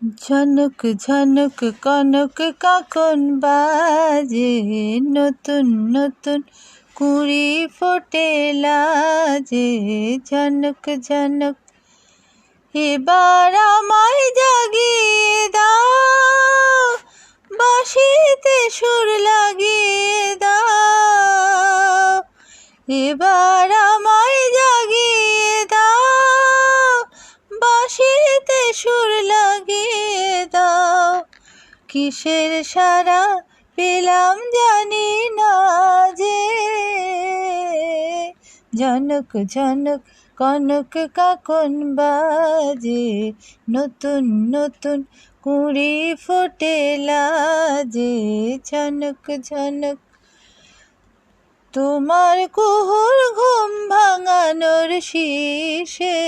ঝনক ঝনক কনক কাকন বাজে নতুন নতুন কুড়ি ফোটে লাজে ঝনক ঝনক এবার আমায় জাগিয়ে দাও বাঁশিতে সুর লাগিয়ে দাও এবার সুর লাগিয়ে দাও। কিসের সারা পেলাম জানি না যে। জনক জনক, কনক কাকন বাজে। নতুন নতুন কুড়ি ফোটে লাজে। ঝনক ঝনক তোমার কুহুর ঘুম ভাঙানোর শীষে।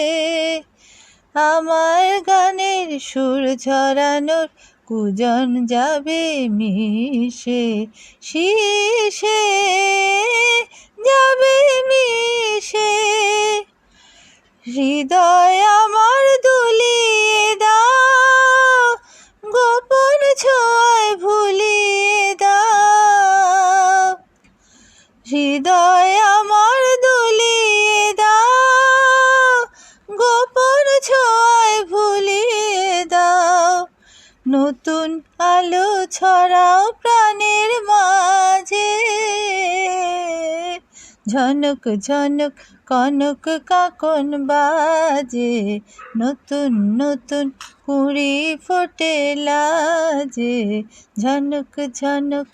আমার গানের সুর ঝরানোর কুজন যাবে মিশে শীষে যাবে মিশে। হৃদয় আমার দুলিয়ে দাও, গোপন ছোঁয়ায় ভুলিয়ে দাও। হৃদয় নতুন আলো ছড়াও প্রাণের মাঝে। ঝনক ঝনক, কনক, কাকন বাজে। নতুন নতুন কুড়ি ফোটে লাজে। ঝনক ঝনক